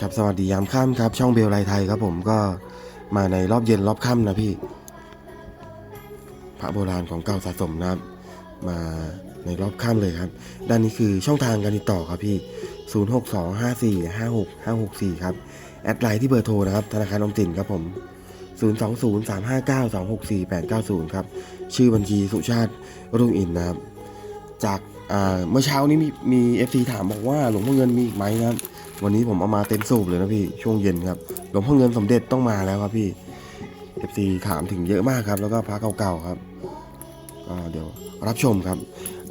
ครับสวัสดียามค่ำครับ ช่องเบลไลไทยครับผมก็มาในรอบเย็นรอบค่ำนะพี่ พระโบราณของเก่าสะสมนะครับ มาในรอบค่ำเลยครับ ด้านนี้คือช่องทางการติดต่อครับพี่ 0625456564 ครับ แอดไลน์ที่เบอร์โทรนะครับ ธนาคารออมสินครับผม 020359264890 ครับ ชื่อบัญชีสุชาติรุ่งอินนะครับ จากเมื่อเช้านี้มีมี FC ถามบอกว่าหลวงพ่อเงินมีอีกไหมนะครับ วันนี้ผมเอามาเต็มสูบเลยนะพี่ช่วงเย็นครับหลวงพ่อเงินสมเด็จต้องมาแล้วครับพี่ FC ถามถึงเยอะมากครับ แล้วก็พระเก่าๆครับก็เดี๋ยวรับชมครับ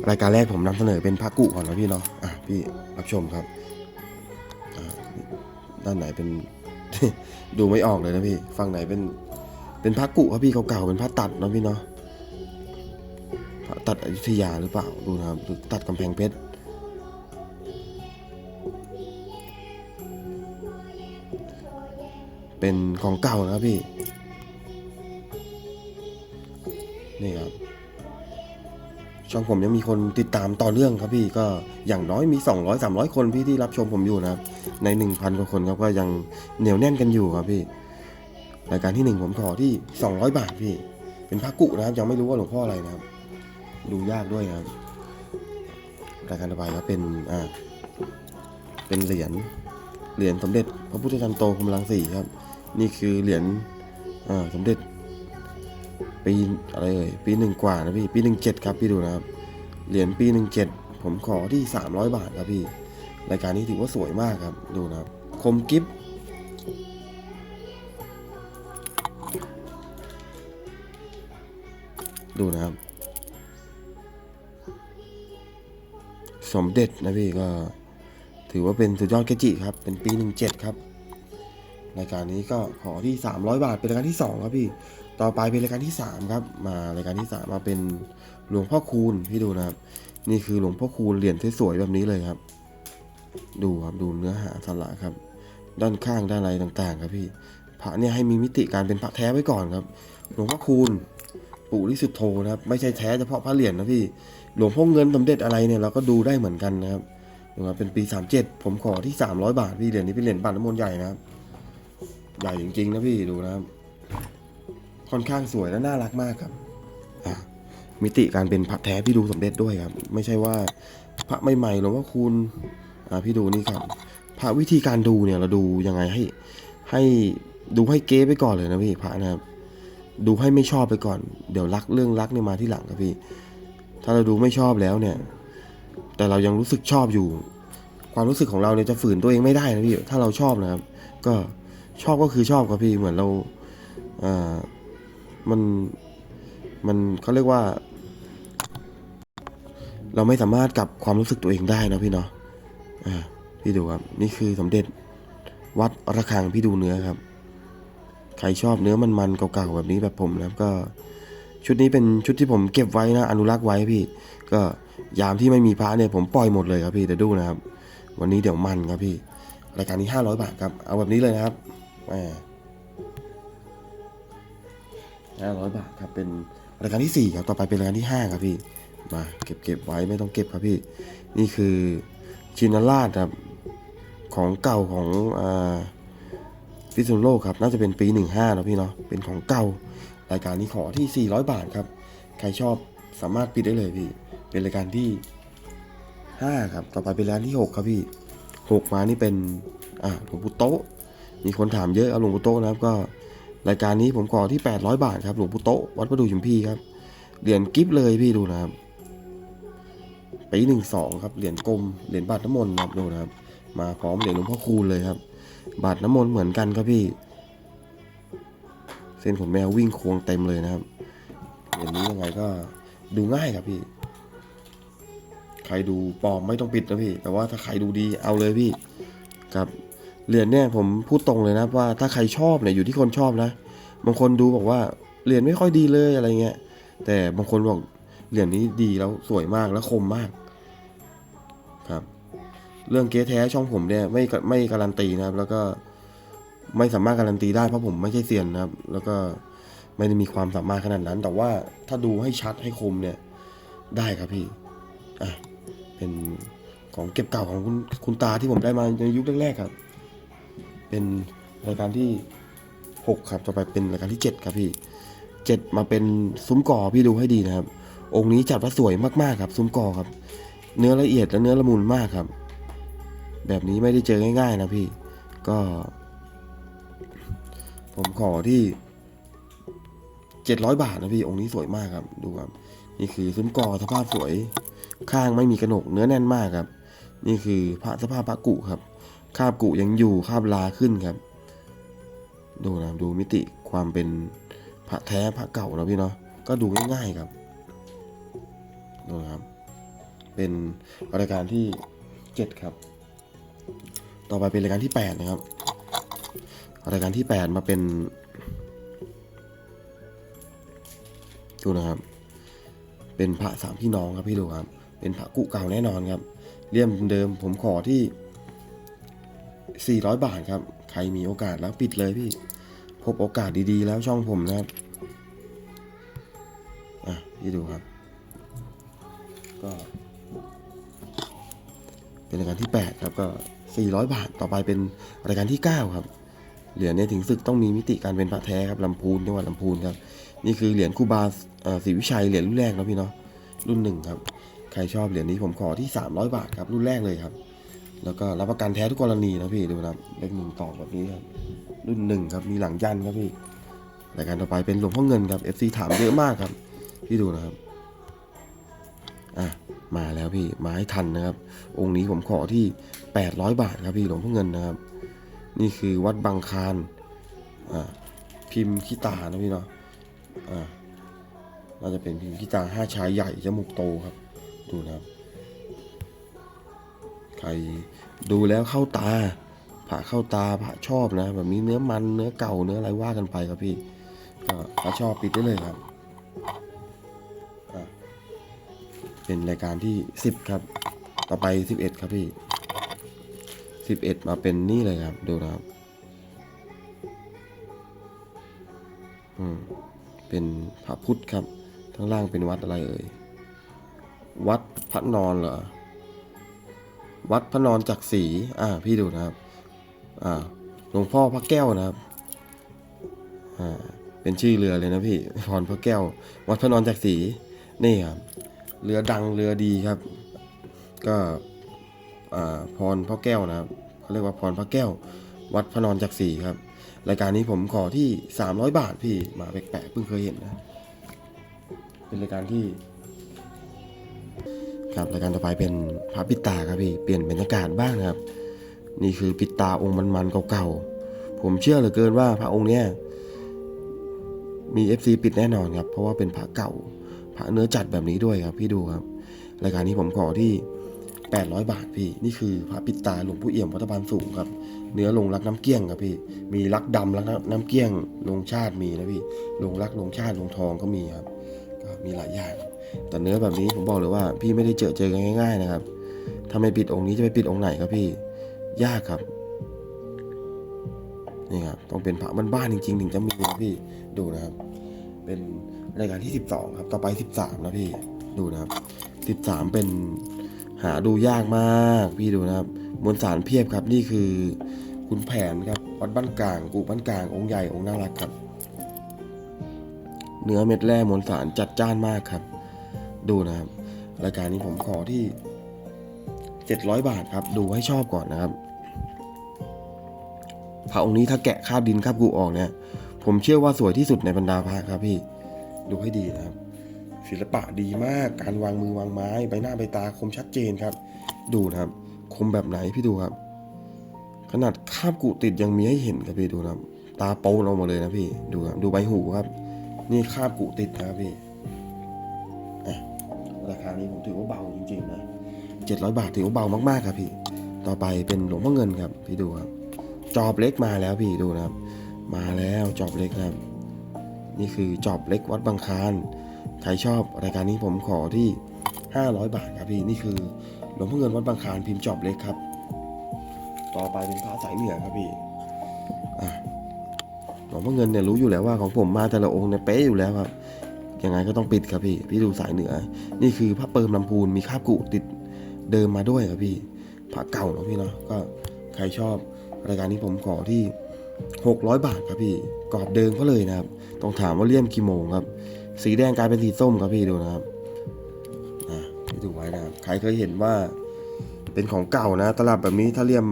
รายการแรกผมนำเสนอเป็นพระกุก่อนนะพี่เนาะอะพี่รับชมครับด้านไหนเป็น ดูไม่ออกเลยนะพี่ฝั่งไหนเป็นเป็นพระกุครับพี่เก่าๆเป็นพระตัดนะพี่เนาะพระตัดอยุธยาหรือเปล่าดูนะครับตัดกำแพงเพชร เป็นของเก่านะครับพี่ นี่ครับ ช่องผมยังมีคนติดตามต่อเนื่องครับพี่ก็อย่างน้อยมี 200 300 คนพี่ที่รับชมผมอยู่นะครับ ใน 1,000กว่าคนครับก็ยังเหนียวแน่นกันอยู่ครับพี่รายการที่ 1 ผมขอที่ 200 บาทพี่ เป็นพระกุนะครับ ยังไม่รู้ว่าหลวงพ่ออะไรนะครับ ดูยากด้วยนะครับรายการต่อไปครับเป็นอ่าเป็นเหรียญเหรียญสมเด็จพระพุทธจารย์โตพรหมรังสี่ครับ นี่คือเหรียญสมเด็จปีอะไรเอ่ยปีหนึ่งกว่านะพี่ปีหนึ่งเจ็ดครับพี่ดูนะครับเหรียญปีหนึ่งเจ็ดผมขอที่สามร้อยบาทครับพี่รายการนี้ถือว่าสวยมากครับดูนะครับ คมกิฟดูนะครับ สมเด็จนะพี่ก็ ถือว่าเป็นสุดยอดเกจิครับ เป็นปีหนึ่งเจ็ดครับ รายการนี้ก็ขอที่ 300 บาท เป็นรายการที่2ครับพี่ ต่อไปเป็นรายการที่ 3 ครับ มารายการที่ 3 มาเป็นหลวงพ่อคูณพี่ดูนะครับ นี่คือหลวงพ่อคูณเหรียญสวยๆแบบนี้เลยครับ ดูครับดูเนื้อหาสละครับ ด้านข้างด้านอะไรต่างๆ ครับพี่ พระเนี่ยให้มีมิติการเป็นพระแท้ไว้ก่อนครับ หลวงพ่อคูณปู่ลิสุทโธนะครับ ไม่ใช่แท้เฉพาะพระเหรียญนะพี่ หลวงพ่อเงินสมเด็จอะไรเนี่ยเราก็ดูได้เหมือนกันนะครับดูครับเป็นปี 37 ผมขอที่ 300 บาทพี่เหรียญนี้เป็นเหรียญบาทน้ำมนต์ใหญ่นะครับ ใหญ่จริงๆนะพี่ดูนะครับ ค่อนข้างสวยและน่ารักมากครับมิติการเป็นพระแท้พี่ดูสมเด็จด้วยครับ ไม่ใช่ว่าพระใหม่ๆหรือว่าคุณพี่ดูนี่ครับ พระวิธีการดูเนี่ยเราดูยังไงให้ให้ดูให้เก๊ไปก่อนเลยนะพี่พระนะครับ ดูให้ไม่ชอบไปก่อน เดี๋ยวรักเรื่องรักเนี่ยมาที่หลังครับพี่ ถ้าเราดูไม่ชอบแล้วเนี่ย แต่เรายังรู้สึกชอบอยู่ ความรู้สึกของเราเนี่ยจะฝืนตัวเองไม่ได้นะพี่ถ้าเราชอบนะครับ ก็ ชอบก็คือชอบครับพี่เหมือนเราอ่ามันมันเขาเรียกว่า เราไม่สามารถกลับความรู้สึกตัวเองได้นะพี่เนาะอ่าพี่ดูครับ นี่คือสมเด็จวัดระฆังพี่ดูเนื้อครับ ใครชอบเนื้อมันๆเก่าๆแบบนี้แบบผมนะครับก็ ชุดนี้เป็นชุดที่ผมเก็บไว้นะ อนุรักษ์ไว้พี่ ก็ยามที่ไม่มีพระเนี่ยผมปล่อยหมดเลยครับพี่เดี๋ยวดูนะครับ วันนี้เดี๋ยวมันครับพี่ รายการนี้ 500 บาทครับ เอาแบบนี้เลยนะครับ แหม500บาทครับเป็นรายการที่4ครับต่อไปเป็นรายการที่5ครับพี่มาเก็บเก็บไว้ไม่ต้องเก็บครับพี่ นี่คือชินาราชครับของเก่าของอ่าพิษณุโลกครับน่าจะเป็นปี 15นะพี่เนาะเป็นของเก่ารายการนี้ขอที่ 400 บาทครับ ใครชอบสามารถปิดได้เลยพี่ เป็นรายการที่ 5 ครับ ต่อไปเป็นรายการที่ 6 ครับพี่ 6 มานี่เป็นอ่าหลวงปู่โต๊ะ มีคนถามเยอะเอาหลวงปู่โตนะครับ ก็รายการนี้ผมขอที่ 800 บาทครับหลวงปู่โตวัดประดูชุมพีครับเหรียญกิฟเลยพี่ดูนะครับปีหนึ่งสองครับเหรียญกลมเหรียญบาทน้ำมนต์นะครับดูนะครับ มาพร้อมเหรียญหลวงพ่อคูณเลยครับ บาทน้ำมนต์เหมือนกันครับพี่ เส้นขนแมววิ่งควงเต็มเลยนะครับเหรียญนี้ยังไงก็ดูง่ายครับพี่ ใครดูปลอมไม่ต้องปิดนะพี่ แต่ว่าถ้าใครดูดีเอาเลยพี่ครับ เหรียญเนี่ยผมพูดตรงเลยนะว่าถ้าใครชอบเนี่ยอยู่ที่คนชอบนะ บางคนดูบอกว่าเหรียญไม่ค่อยดีเลยอะไรเงี้ย แต่บางคนบอกเหรียญนี้ดีแล้วสวยมากแล้วคมมากครับ เรื่องเก๊แท้ช่องผมเนี่ยไม่ไม่การันตีนะครับ แล้วก็ไม่สามารถการันตีได้เพราะผมไม่ใช่เซียนนะครับ แล้วก็ไม่ได้มีความสามารถขนาดนั้น แต่ว่าถ้าดูให้ชัดให้คมเนี่ยได้ครับพี่อะเป็นของเก็บเก่าของคุณคุณตาที่ผมได้มาในยุคแรกๆครับ เป็นรายการที่หกครับต่อไปเป็นรายการที่เจ็ดครับพี่เจ็ดมาเป็นซุ้มก่อพี่ดูให้ดีนะครับ องค์นี้จัดว่าสวยมากๆครับ ซุ้มก่อครับ เนื้อละเอียดและเนื้อละมุนมากครับ แบบนี้ไม่ได้เจอง่าย ๆ นะพี่ ก็ ผมขอที่เจ็ดร้อยบาทนะพี่ องค์นี้สวยมากครับ ดูครับ นี่คือซุ้มก่อสภาพสวย ข้างไม่มีกระหนกเนื้อแน่นมากครับ นี่คือพระสภาพพระกุครับ คาบกุยังอยู่คาบลาขึ้นครับ ดูนะครับดูมิติความเป็นพระแท้พระเก่านะพี่เนาะก็ดูง่ายๆครับดูนะครับ เป็นรายการที่เจ็ดครับ ต่อไปเป็นรายการที่แปดนะครับรายการที่แปดมาเป็นดูนะครับ เป็นพระสามพี่น้องครับพี่ดูครับ เป็นพระกุเก่าแน่นอนครับเลี่ยมเดิมผมขอที่ 400 บาทครับ ใครมีโอกาสแล้วปิดเลยพี่ พบโอกาสดีๆ แล้วช่องผมนะครับ อะ พี่ดูครับ ก็ เป็นรายการที่ 8 ครับ ก็ 400 บาท ต่อไปเป็นรายการที่ 9 ครับ เหรียญเนี่ยถึงศึกต้องมีมิติการเป็นพระแท้ครับลำพูนจังหวัดลำพูนครับ นี่คือเหรียญคูบาเอ่อศรีวิชัย เหรียญรุ่นแรกนะพี่เนาะ รุ่นหนึ่งครับ ใครชอบเหรียญนี้ผมขอที่ 300 บาทครับ รุ่นแรกเลยครับ แล้วก็รับประกันแท้ทุกกรณีนะพี่ดูนะเลขหนึ่งต่อแบบนี้ครับ รุ่นหนึ่งครับมีหลังยันครับพี่รายการต่อไปเป็นหลวงพ่อเงินครับ FC ถามเยอะมากครับ พี่ดูนะครับอะมาแล้วพี่มาให้ทันนะครับ องค์นี้ผมขอที่ 800 บาทครับพี่หลวงพ่อเงินนะครับ นี่คือวัดบางคารอ่าพิมพ์ขี้ตานะพี่เนาะอ่าน่าจะเป็นพิมพ์ขี้ตาห้าชายใหญ่จมูกโตครับ ดูนะครับ ใครดูแล้วเข้าตาผ่าเข้าตาผ่าชอบนะ แบบนี้เนื้อมันเนื้อเก่าเนื้ออะไรว่ากันไปครับพี่ก็ถ้าชอบปิดได้เลยครับเป็นรายการที่สิบครับ ต่อไปสิบเอ็ดครับพี่สิบเอ็ดมาเป็นนี่เลยครับ ดูนะครับอืมเป็นพระพุทธครับ ข้างล่างเป็นวัดอะไรเอ่ย วัดพระนอนเหรอ วัดพระนอนจักรีอ่าพี่ดูนะครับอ่าหลวงพ่อพระแก้วนะครับอ่าเป็นชื่อเรือเลยนะพี่พรพระแก้ว วัดพระนอนจักรีนี่ครับเรือดังเรือดีครับ ก็อ่าพรพระแก้วนะครับเขาเรียกว่าพรพระแก้ว วัดพระนอนจักรีครับ รายการนี้ผมขอที่ 300 บาทพี่มาแปลกๆเพิ่งเคยเห็นนะ เป็นรายการที่ ครับรายการต่อไปเป็นพระปิตาครับพี่เปลี่ยนบรรยากาศบ้างนะครับ นี่คือปิตาองค์มันๆเก่าๆผมเชื่อเหลือเกินว่าพระองค์เนี้ยมี FC ปิดแน่นอนครับเพราะว่าเป็นพระเก่าพระเนื้อจัดแบบนี้ด้วยครับ พี่ดูครับ รายการนี้ผมขอที่ 800 บาทพี่นี่คือพระปิตาหลวงผู้เอี่ยมวัดตะบานสูงครับ เนื้อลงรักน้ำเกี้ยงครับพี่มีรักดำรักน้ำเกี้ยงลงชาติมีนะพี่ลงรักลงชาติลงทองก็มีครับก็มีหลายอย่าง แต่เนื้อแบบนี้ผมบอกเลยว่า พี่ไม่ได้เจอเจอกันง่าย ๆ นะครับถ้าไม่ปิดองค์นี้จะไปปิดองค์ไหนครับพี่ ยากครับนี่ครับต้องเป็นพระบ้านๆจริงๆถึงจะมีนะพี่ดูนะครับ เป็นรายการที่ 12 ครับ ต่อไป 13 นะพี่ดูนะครับ 13 เป็นหาดูยากมาก พี่ดูนะครับมวลสารเพียบครับ นี่คือคุณแผนครับวัดบ้านกลางกูบ้านกลางองค์ใหญ่องค์น่ารักครับ เนื้อเม็ดแร่มวลสารจัดจ้านมากครับ ดูนะครับ รายการนี้ผมขอที่ 700 บาทครับ ดูให้ชอบก่อนนะครับพระองค์นี้ถ้าแกะคาบดินคาบกูออกเนี่ย ผมเชื่อว่าสวยที่สุดในบรรดาพระครับพี่ ดูให้ดีนะครับ ศิลปะดีมาก การวางมือวางไม้ ใบหน้าใบตาคมชัดเจนครับ ดูนะครับ คมแบบไหนพี่ดูครับ ขนาดคาบกุติดยังมีให้เห็นครับพี่ดูนะครับ ตาโปนออกมาเลยนะพี่ ดูครับ ดูใบหูครับ นี่คาบกุติดนะครับพี่ ราคานี้ผมถือว่าเบาจริงๆนะเจ็ดร้อยบาทถือว่าเบามากๆครับพี่ ต่อไปเป็นหลวงพ่อเงินครับ พี่ดูครับ จอบเล็กมาแล้วพี่ดูนะครับ มาแล้วจอบเล็กครับ นี่คือจอบเล็กวัดบางคารใครชอบรายการนี้ผมขอที่ 500 บาทครับพี่นี่คือหลวงพ่อเงินวัดบางคารพิมพ์จอบเล็กครับ ต่อไปเป็นพระสายเหนือครับพี่อะหลวงพ่อเงินเนี่ยรู้อยู่แล้วว่าของผมมาแต่ละองค์เนี่ยเป๊ะอยู่แล้วครับ ยังไงก็ต้องปิดครับพี่ พี่ดูสายเหนือ นี่คือพระเปิมลำพูนมีคาบกุติดเดิมมาด้วยครับพี่พระเก่าเนาะพี่เนาะก็ใครชอบรายการนี้ผมขอที่ 600 บาทครับพี่กรอบเดิมก็เลยนะครับต้องถามว่าเลี่ยมกี่โมงครับ สีแดงกลายเป็นสีส้มครับพี่ดูนะครับนะพี่ดูไว้นะครับใครเคยเห็นว่าเป็นของเก่านะ ตลับแบบนี้ถ้าเลี่ยม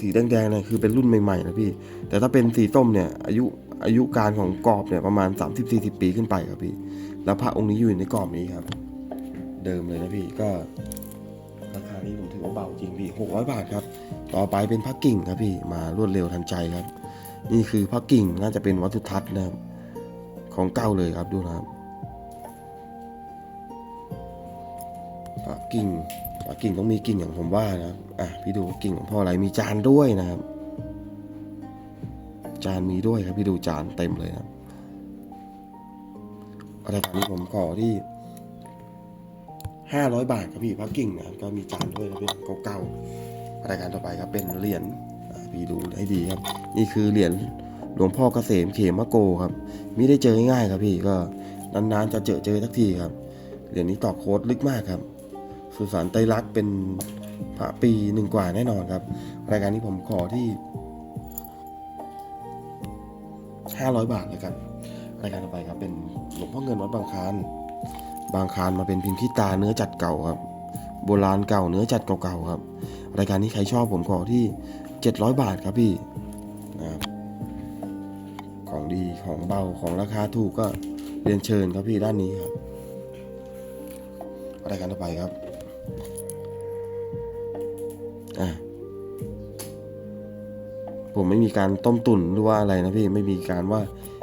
สีแดงๆเนี่ยคือเป็นรุ่นใหม่ๆนะพี่ แต่ถ้าเป็นสีส้มเนี่ยอายุ อายุการของกรอบเนี่ยประมาณ 30-40 ปีขึ้นไปครับพี่ แล้วพระองค์นี้อยู่ในกรอบนี้ครับ เดิมเลยนะพี่ก็ราคานี้ผมถือว่าเบาจริงพี่600 บาทครับ ต่อไปเป็นพระกิ่งครับพี่มารวดเร็วทันใจครับ นี่คือพระกิ่งน่าจะเป็นวัตถุทัศน์นะครับของเก่าเลยครับดูนะครับพระกิ่งพระกิ่งต้องมีกิ่งอย่างผมว่านะครับอะพี่ดูกิ่งของพ่ออะไรมีจานด้วยนะครับ จานมีด้วยครับพี่ดูจานเต็มเลยนะครับรายการนี้ผมขอที่ห้าร้อยบาทครับพี่พระกิ่งนะก็มีจานด้วยนะพี่เก่าๆรายการต่อไปครับเป็นเหรียญพี่ดูให้ดีครับ นี่คือเหรียญหลวงพ่อเกษมเขมะโกครับมิได้เจอง่ายครับพี่ก็นานๆจะเจอเจอสักทีครับเหรียญนี้ต่อโค้ดลึกมากครับ สุสานไตรลักษณ์เป็นพระปีหนึ่งกว่าแน่นอนครับ รายการนี้ผมขอที่ ห้าร้อยบาทแล้วกันรายการต่อไปครับเป็นหลวงพ่อเงินวัดบางคานบางคานมาเป็นพิมพ์ขี้ตาเนื้อจัดเก่าครับ โบราณเก่าเนื้อจัดเก่าๆครับ รายการนี้ใครชอบผมขอที่ 700 บาทครับพี่นะครับของดีของเบาของราคาถูกก็เรียนเชิญครับพี่ด้านนี้ครับรายการต่อไปครับ ผมไม่มีการต้มตุ๋นหรือว่าอะไรนะพี่ไม่มีการว่า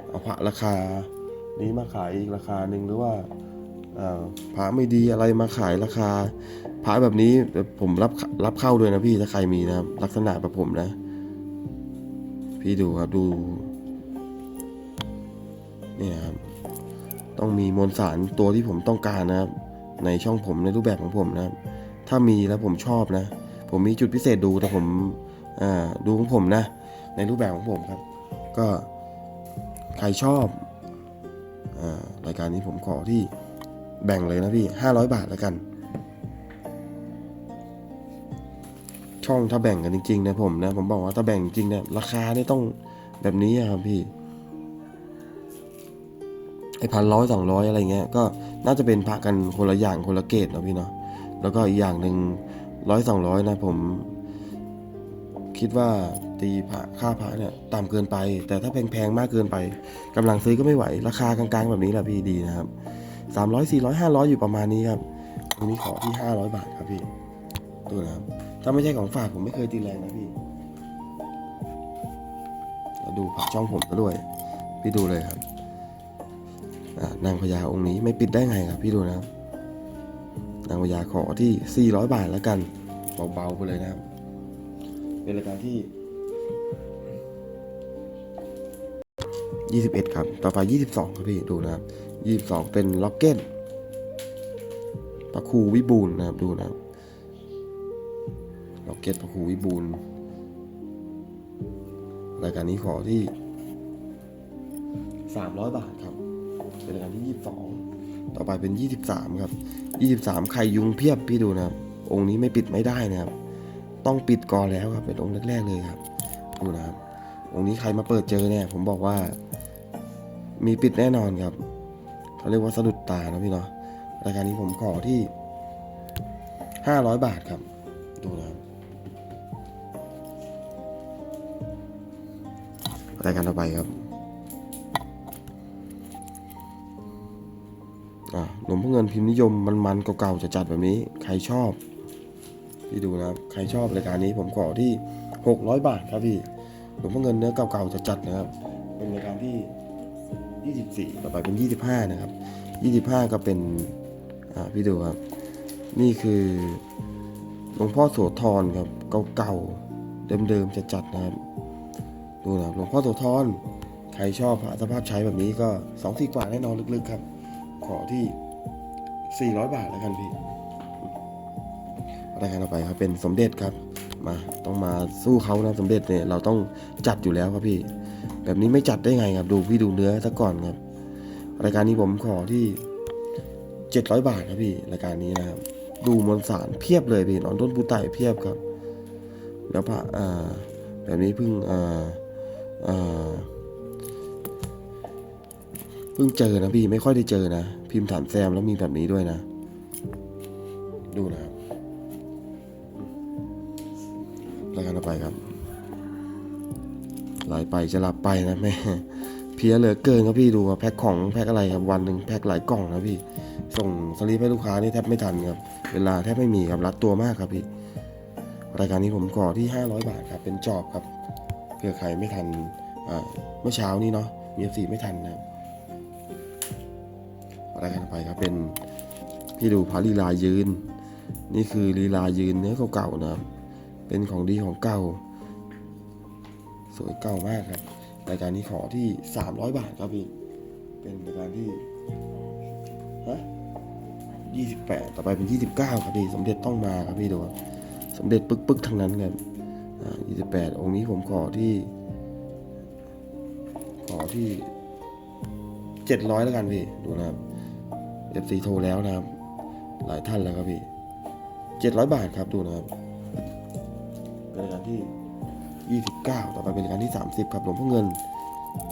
เอาพระราคา นี้มาขายอีกราคาหนึ่งหรือว่าพระไม่ดีอะไรมาขายราคาพระแบบนี้ผมรับรับเข้าด้วยนะพี่ถ้าใครมีนะครับ ลักษณะแบบผมนะ พี่ดูครับดูเนี่ยครับต้องมีมวลสารตัวที่ผมต้องการนะครับ ในช่องผมในรูปแบบของผมนะครับ ถ้ามีแล้วผมชอบนะ ผมมีจุดพิเศษดูแต่ผมดูของผมนะ ในรูปแบบของผมครับ ก็ใครชอบอรายการนี้ผมขอที่แบ่งเลยนะพี่ห้าร้อยบาทแล้วกัน ช่องถ้าแบ่งกันจริงๆนะผมนะ ผมบอกว่าถ้าแบ่งจริงเนี่ยราคาเนี่ยต้องแบบนี้ครับพี่ไอพันร้อยสองร้อยอะไรเงี้ยก็น่าจะเป็นพระกันคนละอย่างคนละเกรดเนาะพี่เนาะแล้วก็อีกอย่างหนึ่งร้อยสองร้อยนะผม คิดว่า ตีพระค่าพระเนี่ยต่ำเกินไป แต่ถ้าแพงๆมากเกินไปกำลังซื้อก็ไม่ไหว ราคากลางๆแบบนี้แหละพี่ดีนะครับสามร้อยสี่ร้อยห้าร้อยอยู่ประมาณนี้ครับวันนี้ขอที่ห้าร้อยบาทครับพี่ดูนะครับถ้าไม่ใช่ของฝากผมไม่เคยตีแรงนะพี่แล้วดูผักช่องผมก็ด้วย พี่ดูเลยครับนางพญาองค์นี้ไม่ปิดได้ไงครับ พี่ดูนะครับนางพญาขอที่สี่ร้อยบาทแล้วกัน เบาๆไปเลยนะครับ เป็นรายการที่ ยี่สิบเอ็ดครับ ต่อไปยี่สิบสองครับพี่ ดูนะครับยี่สิบสองเป็นล็อกเก็ตพระครูวิบูลนะครับ ดูนะครับล็อกเก็ตพระครูวิบูลรายการนี้ขอที่สามร้อยบาทครับ เป็นรายการที่ยี่สิบสองต่อไปเป็นยี่สิบสามครับยี่สิบสามไข่ยุงเพียบพี่ดูนะครับ องค์นี้ไม่ปิดไม่ได้นะครับ ต้องปิดก่อนแล้วครับ เป็นองค์แรกๆเลยครับ ดูนะครับองค์นี้ใครมาเปิดเจอเนี่ยผมบอกว่า มีปิดแน่นอนครับเขาเรียกว่าสะดุดตานะพี่เนาะรายการนี้ผมขอที่ห้าร้อยบาทครับ ดูนะครับรายการต่อไปครับอ่าหลวงพ่อเงินพิมพ์นิยมมันๆเก่าๆจะจัดแบบนี้ ใครชอบพี่ดูนะครับ ใครชอบรายการนี้ผมขอที่หกร้อยบาทครับพี่หลวงพ่อเงินเนื้อเก่าๆจะจัดนะครับ เป็นรายการที่ ยี่สิบสี่ต่อไปเป็นยี่สิบห้านะครับยี่สิบห้าก็เป็นพี่ดูครับ นี่คือหลวงพ่อโสธรครับเก่าๆเดิมๆจะจัดนะครับ ดูนะครับหลวงพ่อโสธรใครชอบพระสภาพใช้แบบนี้ก็สองสี่กว่าแน่นอนลึกๆครับ ขอที่ 400 บาทแล้วกันพี่รายการต่อไปครับเป็นสมเด็จครับมาต้องมาสู้เขานะสมเด็จเนี่ยเราต้องจัดอยู่แล้วครับพี่ แบบนี้ไม่จัดได้ไงครับ ดูพี่ดูเนื้อซะก่อนครับ รายการนี้ผมขอที่ 700 บาทครับพี่รายการนี้นะครับ ดูมวลสารเพียบเลยพี่นอนต้นปูไต่เพียบครับ แล้วพระแบบนี้เพิ่งเพิ่งเจอนะพี่ไม่ค่อยได้เจอนะ พิมพ์ถามแซมแล้วมีแบบนี้ด้วยนะ ดูนะครับรายการต่อไปครับ ไหลไปจะหลับไปนะแม่เพลียเหลือเกินครับพี่ดูแพ็คของแพ็คอะไรครับวันหนึ่งแพ็คหลายกล่องนะพี่ ส่งสลิปให้ลูกค้านี่แทบไม่ทันครับ เวลาแทบไม่มีครับรัดตัวมากครับพี่ รายการนี้ผมขอที่ 500 บาทครับเป็นจอบครับเผื่อใครไม่ทันเมื่อเช้านี้เนาะมีสีไม่ทันนะครับรายการต่อไปครับเป็นพี่ดูพระลีลายืน นี่คือลีลายืนเนื้อเก่าๆนะครับเป็นของดีของเก่า สวยเก่ามากครับรายการนี้ขอที่ 300 บาทครับพี่ เป็นรายการที่ฮะ28ต่อไปเป็น29ครับพี่ สมเด็จต้องมาครับพี่ดูครับสมเด็จปึกๆทั้งนั้นครับอ่า28องค์นี้ผมขอที่ ขอที่700แล้วกันพี่ ดูนะครับ FC โทรแล้วนะครับ หลายท่านแล้วครับพี่700บาทครับดูนะครับเป็นรายการที่ 29 ต่อไปเป็นรายการที่ 30 ครับหลวงพ่อเงิน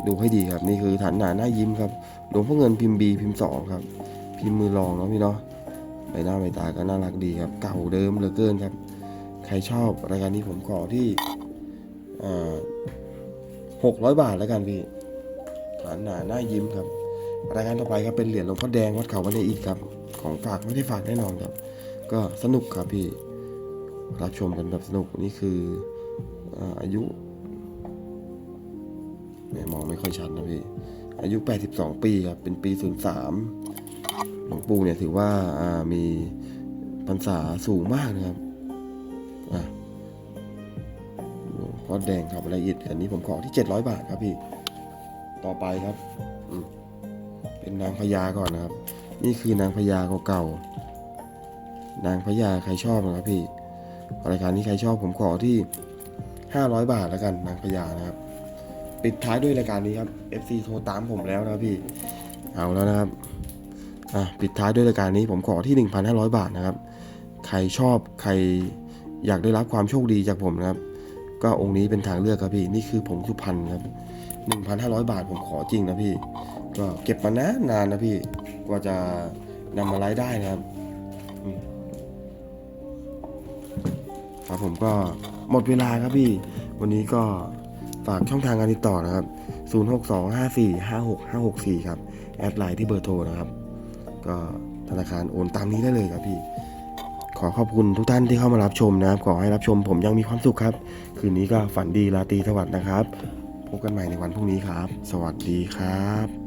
ดูให้ดีครับ นี่คือฐานหนาหน้ายิ้มครับหลวงพ่อเงินพิมพ์ B พิมพ์2ครับ พิมพ์มือรองเนาะพี่เนาะใบหน้าใบตาก็น่ารักดีครับ เก่าเดิมเหลือเกินครับ ใครชอบรายการนี้ผมขอที่หกร้อยบาทแล้วกันพี่ฐานหนาหน้ายิ้มครับ รายการต่อไปครับเป็นเหรียญหลวงพ่อแดงวัดเขาวันนี้อีกครับ ของฝากไม่ได้ฝากแน่นอนครับ ก็สนุกครับพี่รับชมกันแบบสนุกนี่คือ อายุแหม่ยมองไม่ค่อยชัดนะพี่ อายุ 82 ปีครับ เป็นปี 03 หลวงปู่เนี่ยถือว่าามีพรรษาสูงมากนะครับอะหลวงพ่อแดงครับละเอียดอันนี้ผมขอที่ 700 บาทครับพี่ ต่อไปครับ เป็นนางพญาก่อนนะครับ นี่คือนางพญาเก่าๆ นางพญาใครชอบนะครับพี่ รายการนี้ใครชอบผมขอที่ 500 บาทแล้วกันนางพญานะครับ ปิดท้ายด้วยรายการนี้ครับ FC โทรตามผมแล้วนะพี่ เอาแล้วนะครับอะปิดท้ายด้วยรายการนี้ผมขอที่ 1,500 บาทนะครับ ใครชอบใครอยากได้รับความโชคดีจากผมนะครับ ก็องค์นี้เป็นทางเลือกครับพี่ นี่คือผงสุพรรณครับ 1,500 บาทผมขอจริงนะพี่ ก็เก็บมานานนานนะพี่ กว่าจะนำมาไลฟ์ได้นะครับ ครับผมก็หมดเวลาครับพี่ วันนี้ก็ฝากช่องทางการติดต่อนะครับ 0625456564 ครับ แอดไลน์ที่เบอร์โทรนะครับ ก็ธนาคารโอนตามนี้ได้เลยครับพี่ ขอขอบคุณทุกท่านที่เข้ามารับชมนะครับ ขอให้รับชมผมยังมีความสุขครับ คืนนี้ก็ฝันดีราตรีสวัสดิ์นะครับ พบกันใหม่ในวันพรุ่งนี้ครับ สวัสดีครับ